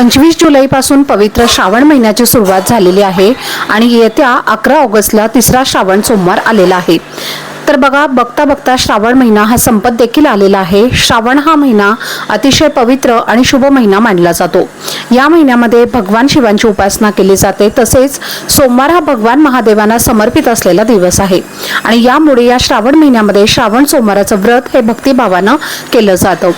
पंचवीस जुलैपासून पवित्र श्रावण महिन्याची सुरुवात झालेली आहे आणि येत्या अकरा ऑगस्टला तिसरा श्रावण सोमवार आलेला आहे. तर बघा बघता बघता श्रावण महिना हा संपत देखील आलेला आहे. श्रावण हा महिना अतिशय पवित्र आणि शुभ महिना मानला जातो. या महिन्यामध्ये भगवान शिवांची उपासना केली जाते. तसेच सोमवार हा भगवान महादेवांना समर्पित असलेला दिवस आहे. आणि यामुळे या श्रावण महिन्यामध्ये श्रावण सोमवाराचं व्रत हे भक्तिभावानं केलं जातं.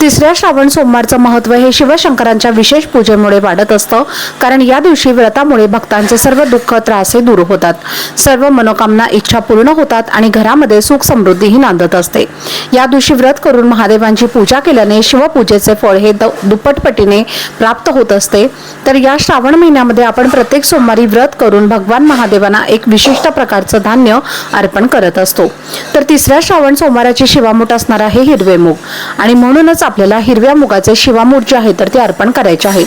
तिसऱ्या श्रावण सोमवारचं महत्त्व हे शिवशंकरांच्या विशेष पूजेमुळे वाढत असतं. कारण या दिवशी व्रतामुळे भक्तांचे सर्व दुःख त्रास हे दूर होतात. सर्व मनोकामना इच्छा पूर्ण होतात आणि घरा मनामध्ये सुख समृद्धीही नांदत असते. या दिवशी व्रत करून महादेवांची पूजा केल्याने शिवपूजेचे फळ हे द- दुप्पटपटीने प्राप्त होत असते. तर या श्रावण महिन्यामध्ये आपण प्रत्येक सोमवारी व्रत करून भगवान महादेवांना एक विशिष्ट प्रकारचं धान्य अर्पण करत असतो. तर तिसऱ्या श्रावण सोमवाराची शिवामूठ असणार आहे हिरवे मूग. आणि म्हणूनच आपल्याला हिरव्या मुगाचे शिवामूठ जे आहे तर ते अर्पण करायचे आहे.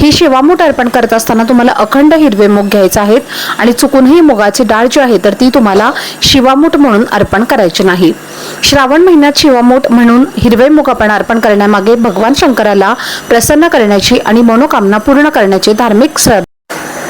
ही शिवामूठ अर्पण करत असताना तुम्हाला अखंड हिरवे मूग घ्यायचे आहेत. आणि चुकूनही मुगाची डाळ जी आहे तर ती तुम्हाला शिवामूठ म्हणून अर्पण करायचे नाही. श्रावण महिन्यात शिवमोठ म्हणून हिरवे मूग आपण अर्पण करण्यामागे भगवान शंकराला प्रसन्न करण्याची आणि मनोकामना पूर्ण करण्याची धार्मिक श्रद्धा.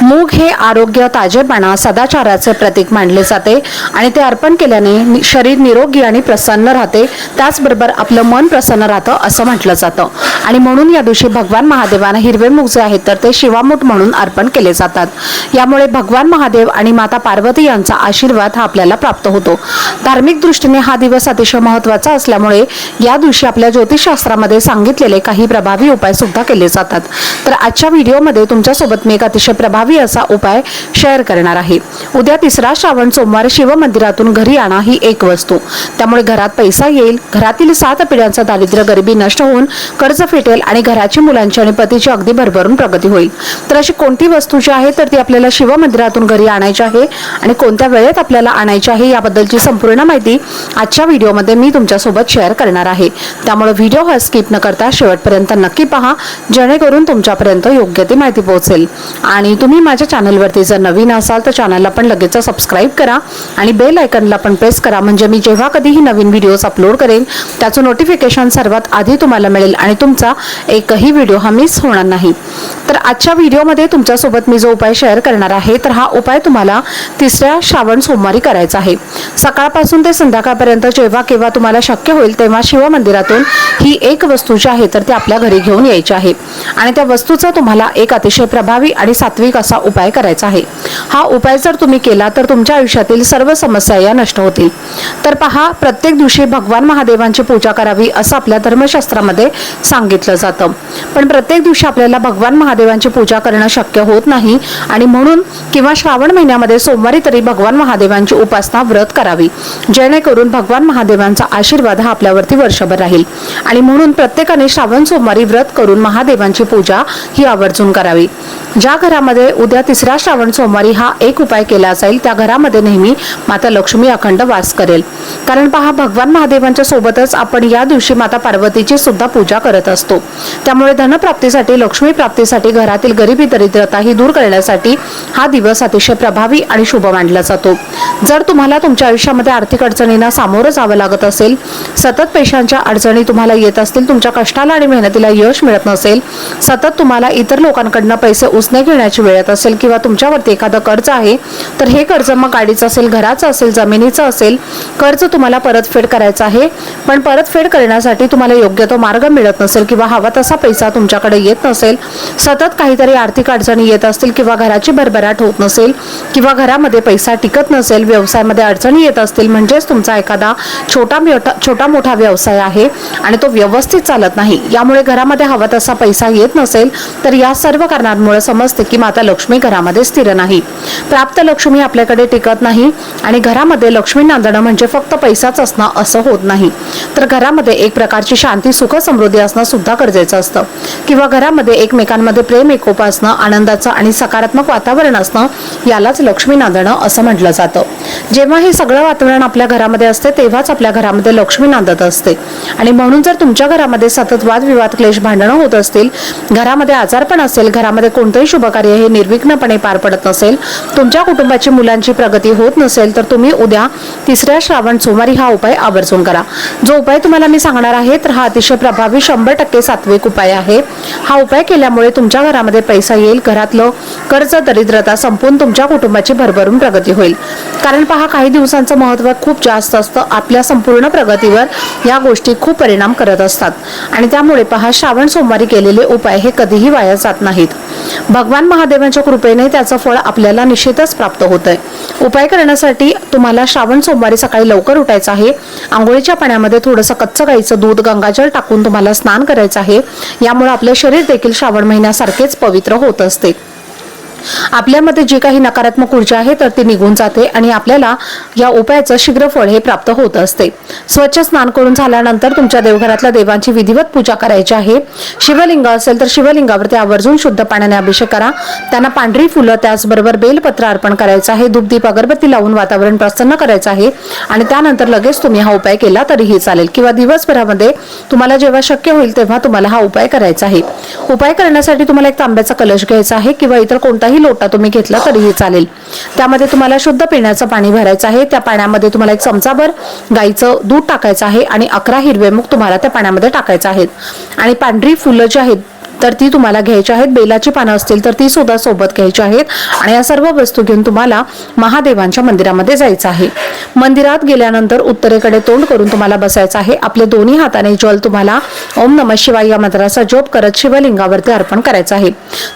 मूग हे आरोग्य ताजेपणा सदाचाराचे प्रतीक मानले जाते आणि ते अर्पण केल्याने शरीर निरोगी आणि प्रसन्न राहते. त्याचबरोबर आपलं मन प्रसन्न राहतं असं म्हटलं जातं. आणि म्हणून या दिवशी भगवान महादेवांना हिरवे मूग जे आहेत तर ते शिवामूठ म्हणून अर्पण केले जातात. यामुळे भगवान महादेव आणि माता पार्वती यांचा आशीर्वाद हा आपल्याला प्राप्त होतो. धार्मिक दृष्टीने हा दिवस अतिशय महत्त्वाचा असल्यामुळे या दिवशी आपल्या ज्योतिषशास्त्रामध्ये सांगितलेले काही प्रभावी उपाय सुद्धा केले जातात. तर आजच्या व्हिडिओमध्ये तुमच्यासोबत मी एक अतिशय प्रभावी असा उपाय शेअर करणार आहे. उद्या तिसरा श्रावण सोमवार शिवमंदिरातून घरी आणा ही एक वस्तू. त्यामुळे घरात पैसा येईल घरातील सात पिढ्यांचा दारिद्र्य गरिबी नष्ट होऊन कर्ज फिटेल आणि घराची मुलांची आणि पतीची अगदी भरभरून प्रगती होईल. तर अशी कोणती वस्तू जी आहे तर ती आपल्याला शिवमंदिरातून घरी आणायची आहे आणि कोणत्या वेळेत आपल्याला आणायची आहे याबद्दलची संपूर्ण माहिती आजच्या व्हिडिओमध्ये मी तुमच्यासोबत शेअर करणार आहे. त्यामुळे व्हिडिओ हा स्किप न करता शेवटपर्यंत नक्की पहा जेणेकरून तुमच्यापर्यंत योग्य ती माहिती पोहोचेल. आणि तुम्ही माझ्या चॅनलवरती जर नवीन असाल तर चॅनलला पण लगेच सबस्क्राईब करा आणि बेल आयकनला पण प्रेस करा. म्हणजे मी जेव्हा कधीही नवीन व्हिडिओज अपलोड करेन त्याचं नोटिफिकेशन सर्वात आधी तुम्हाला मिळेल आणि तुमचं एकही व्हिडिओ हा मिस होणार नाही. तर आजच्या व्हिडिओमध्ये तुमच्यासोबत मी जो उपाय शेअर करणार आहे तर हा उपाय तुम्हाला तिसऱ्या श्रावण सोमवारी करायचा आहे. सकाळपासून ते संध्याकाळपर्यंत जेव्हा केव्हा तुम्हाला शक्य होईल तेव्हा शिवमंदिरातून ही एक वस्तू जी आहे तर ती आपल्या घरी घेऊन यायची आहे. आणि त्या वस्तूचा तुम्हाला एक अतिशय प्रभावी आणि सात्विक असा उपाय करायचा आहे. हा उपाय जर तुम्ही केला तर तुमच्या आयुष्यातील सर्व समस्या या नष्ट होतील. तर पहा प्रत्येक दिवशी भगवान महादेवांची पूजा करावी असं आपल्या धर्मशास्त्रामध्ये सांगितलं जातं. पण प्रत्येक दिवशी आपल्याला भगवान महादेवांची पूजा करणं शक्य होत नाही आणि म्हणून किंवा श्रावण महिन्यामध्ये सोमवारी तरी भगवान महादेवांची उपासना व्रत करावी. जेणेकरून भगवान महादेवांचा आशीर्वाद हा आपल्यावरती वर्षभर राहील. आणि म्हणून प्रत्येकाने श्रावण सोमवारी व्रत करून महादेवांची पूजा ही आवर्जून करावी. ज्या घरामध्ये उद्या तिसरा श्रावण सोमवारी हा एक उपाय केला जाईल त्या घरामध्ये नेहमी माता लक्ष्मी अखंड वास करेल. कारण पहा भगवान महादेवांच्या सोबतच आपण या दिवशी माता पार्वतीची सुद्धा पूजा करत असतो. त्यामुळे धनप्राप्तीसाठी लक्ष्मी प्राप्तीसाठी घरातील गरिबी दरिद्रता ही दूर करण्यासाठी हा दिवस अतिशय प्रभावी आणि शुभ मानला जातो. जर तुम्हाला तुमच्या आयुष्यामध्ये आर्थिक अडचणींना सामोरं जावं लागत असेल सतत पैशांच्या अडचणी तुम्हाला येत असतील तुमच्या कष्टाला आणि मेहनतीला यश मिळत नसेल सतत तुम्हाला इतर लोकांकडनं पैसे उसने घेण्याची वेळ येत असेल किंवा तुमच्यावरती एखादं कर्ज आहे तर हे कर्ज मग गाडीचं असेल घराचं असेल जमिनीचं असेल कर्ज तुम्हाला परतफेड करायचं आहे. पण परतफेड करण्यासाठी तुम्हाला योग्य तो मार्ग मिळत नसेल किंवा हवा तसा पैसा तुमच्याकडे येत नसेल सतत काहीतरी आर्थिक अडचणी येत असतील किंवा घराची भरभराट होत नसेल किंवा घरामध्ये पैसा टिकत नसेल व्यवसायामध्ये अडचणी येत असतील म्हणजेच तुमचा एखादा छोटा मोठा छोटा मोठा व्यवसाय आहे आणि तो व्यवस्थित चालत नाही यामुळे घरामध्ये हवा तसा पैसा येत नसेल तर या सर्व कारणांमुळे समजते की माता लक्ष्मी घरामध्ये स्थिर नाही. प्राप्त लक्ष्मी आपल्याकडे टिकत नाही आणि घरामध्ये लक्ष्मी नांदणं म्हणजे फक्त पैसाच असणं असं होत नाही. तर घरामध्ये एक प्रकारची शांती सुख समृद्धी असणं सुद्धा गरजेचं असतं. किंवा घरामध्ये एकमेकांमध्ये प्रेम एकोपा असणं आनंदाचं आणि सकारात्मक वातावरण असणं यालाच लक्ष्मी नांदणं असं म्हटलं जातं. जेव्हा हे सगळं वातावरण आपल्या घरामध्ये असते तेव्हाच आपल्या घरामध्ये लक्ष्मी नांदत असते. आणि म्हणून जर तुमच्या घरामध्ये सतत वादविवाद क्लेश भांडणं होत असतील घरामध्ये आजारपण असेल घरामध्ये कोणतंही शुभकार्य हे निर्विघ्नपणे पार पडत नसेल तुमच्या कुटुंबाची मुलांची प्रगती होत नसेल तर तुम्ही उद्या तिसऱ्या श्रावण सोमवारी हा उपाय आवर्जून करा. जो उपाय तुम्हाला मी सांगणार आहे तर हा अतिशय प्रभावी शंभर टक्के सात्विक उपाय आहे. हा उपाय केल्यामुळे तुमच्या घरामध्ये पैसा येईल घरातलं कर्ज दरिद्रता संपून तुमच्या कुटुंबाची भरभरून प्रगती होईल. कारण पहा काही दिवसांचं महत्त्व खूप जास्त असतं. आपल्या संपूर्ण प्रगतीवर या गोष्टी खूप परिणाम करत असतात. आणि त्यामुळे पहा श्रावण सोमवारी केलेले उपाय हे कधीही वाया जात नाहीत. भगवान महादेवांच्या कृपेने त्याचं फळ आपल्याला निश्चितच प्राप्त होत आहे उपाय करण्यासाठी तुम्हाला श्रावण सोमवारी सकाळी लवकर उठायचं आहे. आंघोळीच्या पाण्यामध्ये थोडंसं कच्चं गाईचं दूध गंगाजल टाकून तुम्हाला स्नान करायचं आहे. यामुळे आपले शरीर देखील श्रावण महिन्यासारखेच पवित्र होत असते. आपल्यामध्ये जी काही नकारात्मक ऊर्जा आहे तर ती निघून जाते आणि आपल्याला या उपायाचं शीघ्र फळ हे प्राप्त होत असते. स्वच्छ स्नान करून झाल्यानंतर तुमच्या देवघरातल्या देवांची विधिवत पूजा करायची आहे. शिवलिंग असेल तर शिवलिंगावरती आवर्जून शुद्ध पाण्याने अभिषेक करा. त्यांना पांढरी फुलं त्याचबरोबर बेलपत्र अर्पण करायचं आहे. धूपदीप अगरबत्ती लावून वातावरण प्रसन्न करायचं आहे. आणि त्यानंतर लगेच तुम्ही हा उपाय केला तरीही चालेल. किंवा दिवसभरामध्ये तुम्हाला जेव्हा शक्य होईल तेव्हा तुम्हाला हा उपाय करायचा आहे. उपाय करण्यासाठी तुम्हाला एक तांब्याचा कलश घ्यायचा आहे किंवा इतर कोणताही लोटा तुम्ही घेतला तरीही चालेल. त्यामध्ये तुम्हाला शुद्ध पिण्याचं पाणी भरायचं आहे. त्या पाण्यामध्ये तुम्हाला एक चमचाभर गाईचं दूध टाकायचं आहे आणि अकरा हिरवे मुग तुम्हाला त्या पाण्यामध्ये टाकायचं आहेत. आणि पांढरी फुलं जी आहेत तर ती तुम्हाला घ्यायची आहेत. बेलाची पानं असतील तर ती सुद्धा सोबत घ्यायची आहेत. आणि या सर्व वस्तू घेऊन तुम्हाला महादेवांच्या मंदिरामध्ये जायचं आहे. मंदिरात गेल्यानंतर उत्तरेकडे तोंड करून तुम्हाला बसायचं आहे. आपले दोन्ही हाताने जल तुम्हाला ओम नम शिवाय या मंत्राचा जोप करत शिवलिंगावरती अर्पण करायचं आहे.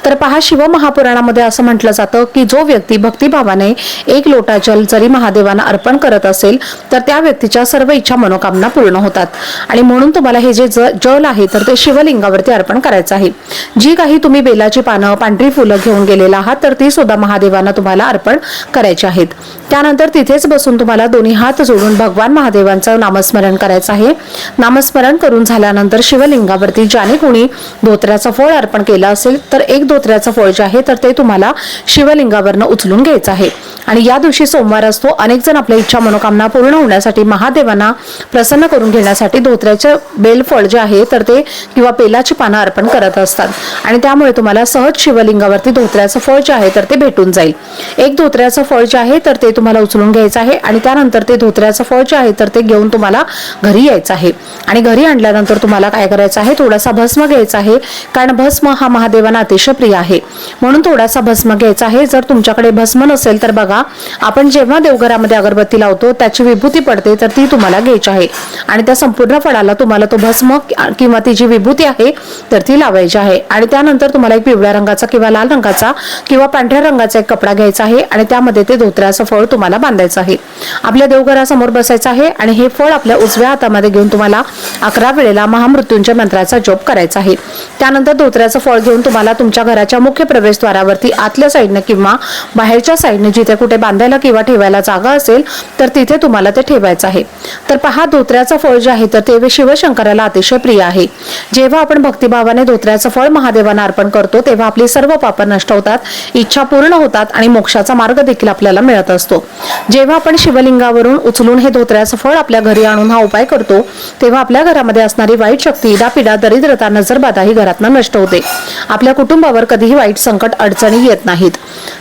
तर पहा शिव महापुराणामध्ये असं म्हटलं जातं की जो व्यक्ती भक्तिभावाने एक लोटा जल जरी महादेवांना अर्पण करत असेल तर त्या व्यक्तीच्या सर्व इच्छा मनोकामना पूर्ण होतात. आणि म्हणून तुम्हाला हे जे ज- जल आहे तर ते शिवलिंगावरती अर्पण करायचं आहे. जी काही तुम्ही बेलाची पानं पांढरी फुलं घेऊन गेलेला आहात तर ती सुद्धा महादेवांना तुम्हाला अर्पण करायची आहेत. त्यानंतर तिथेच बसून तुम्हाला दोन्ही हात जोडून भगवान महादेवांचं नामस्मरण करायचं आहे. नामस्मरण करून झाल्यानंतर शिवलिंगावरती ज्याने कोणी धोत्र्याचं फळ अर्पण केलं असेल तर एक धोत्र्याचं फळ जे आहे तर ते तुम्हाला शिवलिंगावरनं उचलून घ्यायचं आहे. आणि या दिवशी सोमवार असतो. अनेक जण आपल्या इच्छा मनोकामना पूर्ण होण्यासाठी महादेवांना प्रसन्न करून घेण्यासाठी धोत्र्याचे बेलफळ जे आहे तर ते किंवा पेलाची पानं अर्पण करत असतात. आणि त्यामुळे तुम्हाला सहज शिवलिंगावरती धोत्र्याचं फळ जे आहे तर ते भेटून जाईल. एक धोत्र्याचं फळ जे आहे तर ते तुम्हाला उचलून घ्यायचं आहे आणि त्यानंतर ते धोत्र्याचं फळ जे आहे तर ते घेऊन तुम्हाला घरी यायचं आहे. आणि घरी आणल्यानंतर तुम्हाला काय करायचं आहे थोडासा भस्म घ्यायचा आहे कारण भस्म हा महादेवांना अतिशय प्रिय आहे. म्हणून थोडासा भस्म घ्यायचा आहे. जर तुमच्याकडे भस्म नसेल तर बघा आपण जेव्हा देवघरामध्ये अगरबत्ती लावतो त्याची विभूती पडते तर ती तुम्हाला घ्यायची आहे. आणि त्या संपूर्ण फळाला तुम्हाला तो भस्म किंवा ती जी विभूती आहे तर ती लावायची आहे. आणि त्यानंतर तुम्हाला एक पिवळ्या रंगाचा किंवा लाल रंगाचा किंवा पांढऱ्या रंगाचा एक कपडा घ्यायचा आहे आणि त्यामध्ये ते धोत्र्याचं फळ तुम्हाला बांधायचं आहे. आपल्या देवघरासमोर बसायचं आहे आणि हे फळ आपल्या उजव्या हातामध्ये घेऊन तुम्हाला अकरा वेळेला महामृत्यूंच्या मंत्राचा जप करायचा आहे. त्यानंतर धोत्र्याचं फळ घेऊन तुम्हाला तुमच्या घराच्या मुख्य प्रवेशद्वारावरती आतल्या साईडने किंवा बाहेरच्या साईडने जिथे कुठे बांधायला किंवा ठेवायला जागा असेल तर तिथे तुम्हाला ते ठेवायचं आहे. तर पहा धोत्र्याचं फळ जे आहे तर ते शिवशंकराला अतिशय प्रिय आहे. जेव्हा आपण भक्तिभावाने धोत्र्याचं फळ महादेवांना अर्पण करतो तेव्हा आपली सर्व पाप नष्ट होतात इच्छा पूर्ण होतात आणि मोक्षाचा मार्ग देखील आपल्याला मिळत असतो. जेव्हा आपण शिवलिंगावरून उचलून हे धोत्र्याचं फळ आपल्या घरी आणून हा उपाय करतो तेव्हा आपल्या घरामध्ये असणारी वाईट शक्ती इडापिडा दरिद्रता नजरबाधा ही घरातनं नष्ट होते. आपल्या कुटुंबावर कधीही वाईट संकट अडचणी येत नाहीत.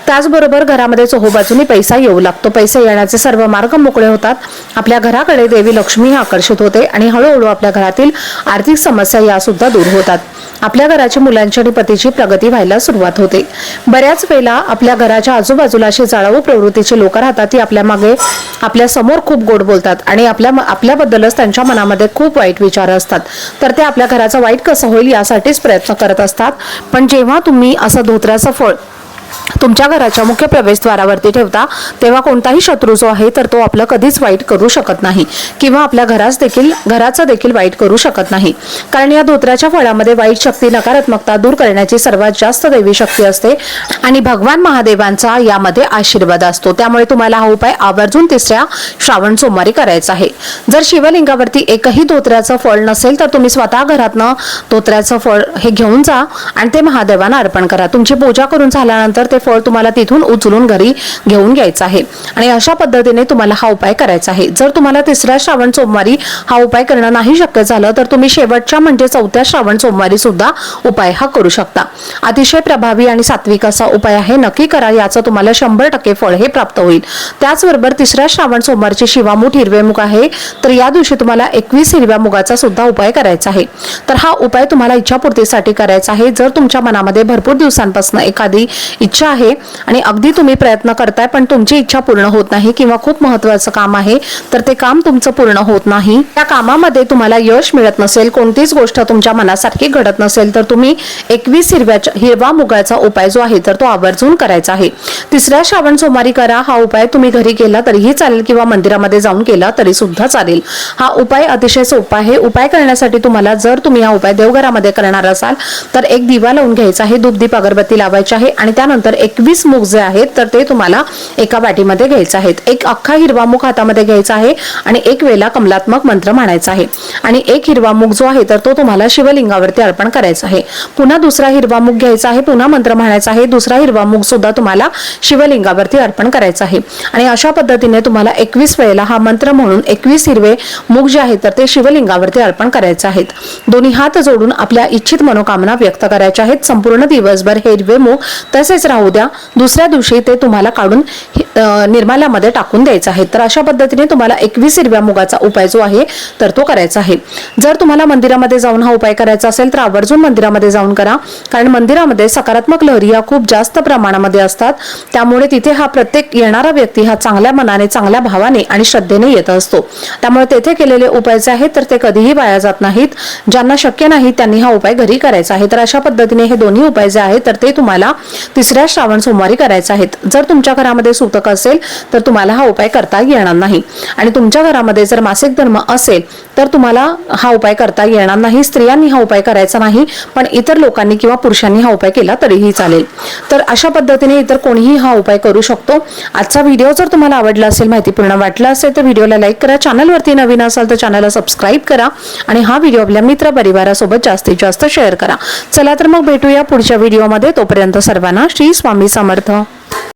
त्याचबरोबर घरामध्ये बाजूने पैसा येऊ लागतो पैसे येण्याचे सर्व मार्ग मोकळे होतात. आपल्या घराकडे देवी लक्ष्मी आकर्षित होते आणि हळूहळू आपल्या घरातील आर्थिक समस्या या सुद्धा दूर होतात. आपल्या घराची मुलांची आणि पतीची प्रगती व्हायला सुरुवात होते. बऱ्याच वेळेला आपल्या घराच्या आजूबाजूला अशी जाळावू प्रवृत्तीचे लोक राहतात ती आपल्या मागे आपल्यासमोर खूप गोड बोलतात आणि आपल्या आपल्याबद्दलच त्यांच्या मनामध्ये खूप वाईट विचार असतात. तर ते आपल्या घराचं वाईट कसं होईल यासाठीच प्रयत्न करत असतात. पण जेव्हा तुम्ही असं धोत्र्याचं फळ तुमच्या घराच्या मुख्य प्रवेशद्वारावरती ठेवता तेव्हा कोणताही शत्रू जो आहे तर तो आपलं कधीच वाईट करू शकत नाही. किंवा आपल्या घरास देखील घराचं देखील वाईट करू शकत नाही. कारण या धोत्राच्या फळामध्ये वाईट शक्ती नकारात्मकता दूर करण्याची सर्वात जास्त दैवी शक्ती असते आणि भगवान महादेवांचा यामध्ये आशीर्वाद असतो. त्यामुळे तुम्हाला हा उपाय आवर्जून तिसऱ्या श्रावण सोमवारी करायचा आहे. जर शिवलिंगावरती एकही धोत्र्याचं फळ नसेल तर तुम्ही स्वतः घरातनं धोत्र्याचं फळ हे घेऊन जा आणि ते महादेवांना अर्पण करा. तुमची पूजा करून झाल्यानंतर ते फळ तुम्हाला तिथून उचलून घरी घेऊन घ्यायचं आहे. आणि अशा पद्धतीने तुम्हाला हा उपाय करायचा आहे. जर तुम्हाला तिसऱ्या श्रावण सोमवारी हा उपाय करणं नाही शक्य झालं तर तुम्ही शेवटच्या म्हणजे चौथ्या श्रावण सोमवारी सुद्धा उपाय हा करू शकता. अतिशय प्रभावी आणि सात्विक असा उपाय आहे. नक्की करा याचं तुम्हाला शंभर टक्के फळ हे प्राप्त होईल. त्याचबरोबर तिसऱ्या श्रावण सोमवारची शिवामूठ हिरवे मुग आहे तर या दिवशी तुम्हाला एकवीस हिरव्या मुगाचा सुद्धा उपाय करायचा आहे. तर हा उपाय तुम्हाला इच्छापूर्तीसाठी करायचा आहे. जर तुमच्या मनामध्ये भरपूर दिवसांपासून एखादी इच्छा आहे आणि अगदी तुम्ही प्रयत्न करताय पण तुमची इच्छा पूर्ण होत नाही किंवा खूप महत्वाचं काम आहे तर ते काम तुमचं पूर्ण होत नाही. त्या कामामध्ये तुम्हाला यश मिळत नसेल कोणतीच गोष्ट तुमच्या मनासारखी घडत नसेल तर तुम्ही एकवीस हिरव्याच्या हिरवा मुगाचा उपाय जो आहे तर तो आवर्जून करायचा आहे. तिसऱ्या श्रावण सोमवारी करा हा उपाय तुम्ही घरी केला तरीही चालेल किंवा मंदिरामध्ये जाऊन केला तरी सुद्धा चालेल. हा उपाय अतिशय सोपा आहे. उपाय करण्यासाठी तुम्हाला जर तुम्ही हा उपाय देवघरामध्ये करणार असाल तर एक दिवा लावून घ्यायचा आहे धूपदीप अगरबत्ती लावायची आहे आणि त्यानंतर एकवीस मुग जे आहेत तर ते तुम्हाला एका वाटीमध्ये घ्यायचं आहेत. एक अख्खा हिरवा मूग हातामध्ये घ्यायचा आहे आणि एक वेळेला कमलात्मक मंत्र म्हणायचा आहे. आणि एक हिरवा मूग जो आहे तर तो तुम्हाला शिवलिंगावरती अर्पण करायचा आहे. पुन्हा दुसरा हिरवा मूग घ्यायचा आहे पुन्हा मंत्र म्हणायचा आहे. दुसरा हिरवा मूग सुद्धा तुम्हाला शिवलिंगावरती अर्पण करायचा आहे. आणि अशा पद्धतीने तुम्हाला एकवीस वेळेला हा मंत्र म्हणून एकवीस हिरवे मूग जे आहेत तर ते शिवलिंगावरती अर्पण करायचे आहेत. दोन्ही हात जोडून आपल्या इच्छित मनोकामना व्यक्त करायच्या आहेत. संपूर्ण दिवसभर हे हिरवे मूग तसेच राहू द्या दुसऱ्या दिवशी ते तुम्हाला काढून निर्माल्यामध्ये टाकून द्यायचं आहे. तर अशा पद्धतीने तुम्हाला एकवीस हिरव्या मुगाचा उपाय जो आहे तर तो करायचा आहे. जर तुम्हाला मंदिरामध्ये जाऊन हा उपाय करायचा असेल तर आवर्जून मंदिरामध्ये जाऊन करा. कारण मंदिरामध्ये सकारात्मक लहरी या खूप जास्त प्रमाणामध्ये असतात. त्यामुळे तिथे हा प्रत्येक येणारा व्यक्ती हा चांगल्या मनाने चांगल्या भावाने आणि श्रद्धेने येत असतो. त्यामुळे तेथे केलेले उपाय जे आहेत तर ते कधीही वाया जात नाहीत. ज्यांना शक्य नाही त्यांनी हा उपाय घरी करायचा आहे. तर अशा पद्धतीने हे दोन्ही उपाय जे आहेत तर ते तुम्हाला तिसऱ्या श्रावण सोमवारी करायचे आहेत. जर तुमच्या घरामध्ये सूतक असेल तर तुम्हाला हा उपाय करता येणार नाही. आणि तुमच्या घरामध्ये जर मासिक धर्म असेल तर तुम्हाला हा उपाय करता येणार नाही. स्त्रियांनी हा उपाय करायचा नाही पण इतर लोकांनी किंवा पुरुषांनी हा उपाय केला तरीही चालेल. तर अशा पद्धतीने इतर कोणीही हा उपाय करू शकतो. आजचा व्हिडिओ जर तुम्हाला आवडला असेल माहितीपूर्ण वाटला असेल तर व्हिडिओला लाईक करा. चॅनलवरती नवीन असाल तर चॅनलला सबस्क्राईब करा. आणि हा व्हिडिओ आपल्या मित्र परिवारासोबत जास्तीत जास्त शेअर करा. चला तर मग भेटूया पुढच्या व्हिडिओमध्ये. तोपर्यंत सर्वांना श्री स्वामी समर्थ.